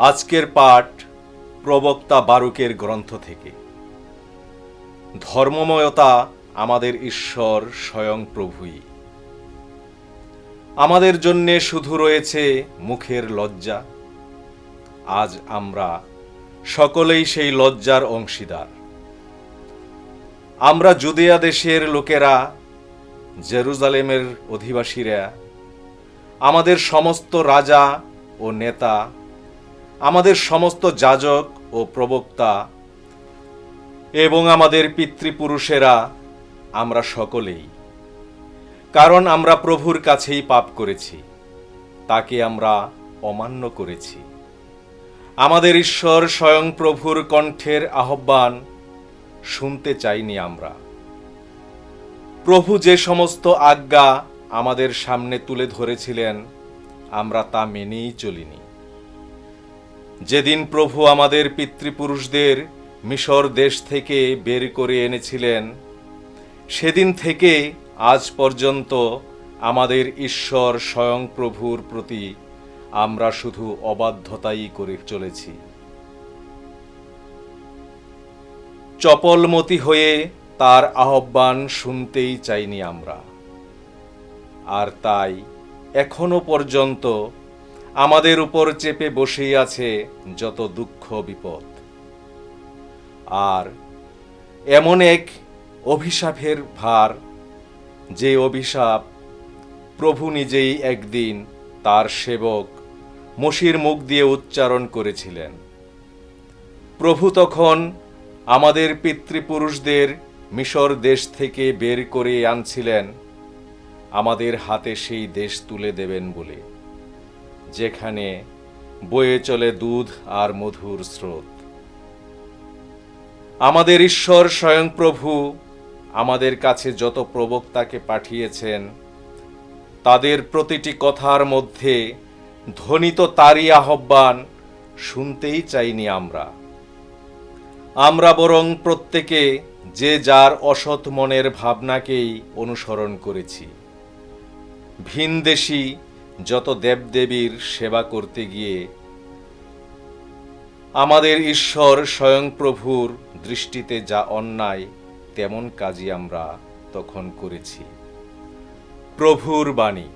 আজকের পাঠ প্রবক্তা বারুকের গ্রন্থ থেকে। ধর্মময়তা আমাদের ঈশ্বর স্বয়ং প্রভুই। আমাদের জন্যে শুধু রয়েছে মুখের লজ্জা। আজ আমরা সকলেই সেই লজ্জার অংশীদার। আমরা জুদিয়া দেশের লোকেরা, জেরুজালেমের অধিবাসীরা, আমাদের সমস্ত রাজা ও নেতা আমাদের সমস্ত যাজক ও প্রবক্তা এবং আমাদের পিতৃপুরুষেরা আমরা সকলেই। কারণ আমরা প্রভুর কাছেই পাপ করেছি, তাকে আমরা অমান্য করেছি। আমাদের ঈশ্বর স্বয়ং প্রভুর কণ্ঠের আহ্বান শুনতে চাইনি আমরা। প্রভু যে সমস্ত আজ্ঞা আমাদের সামনে তুলে ধরেছিলেন, আমরা তা মেনেই চলিনি। যেদিন প্রভু আমাদের পিতৃপুরুষদের মিশর দেশ থেকে বের করে এনেছিলেন, সেদিন থেকে আজ পর্যন্ত আমাদের ঈশ্বর স্বয়ং প্রভুর প্রতি আমরা শুধু অবাধ্যতাই করে চলেছি। চপলমতি হয়ে তার আহ্বান শুনতেই চাইনি আমরা। আর তাই এখনও পর্যন্ত আমাদের উপর চেপে বসেই আছে যত দুঃখ, বিপদ। আর এমন এক অভিশাপের ভার, যে অভিশাপ প্রভু নিজেই একদিন তার সেবক মসির মুখ দিয়ে উচ্চারণ করেছিলেন। প্রভু তখন আমাদের পিতৃপুরুষদের মিশর দেশ থেকে বের করে আনছিলেন। আমাদের হাতে সেই দেশ তুলে দেবেন বলে। যেখানে বয়ে চলে দুধ আর মধুর স্রোত। আমাদের ঈশ্বর স্বয়ং প্রভু আমাদের কাছে যত প্রবক্তাকে পাঠিয়েছেন, তাদের প্রতিটি কথার মধ্যে ধ্বনিত তারই আহ্বান শুনতেই চাইনি আমরা। আমরা বরং প্রত্যেকে যে যার অসৎ মনের ভাবনাকেই অনুসরণ করেছি। ভিনদেশী যত দেবদেবীর সেবা করতে গিয়ে আমাদের ঈশ্বর স্বয়ং প্রভুর দৃষ্টিতে যা অন্যায়, তেমন কাজই আমরা তখন করেছি। প্রভুর বাণী।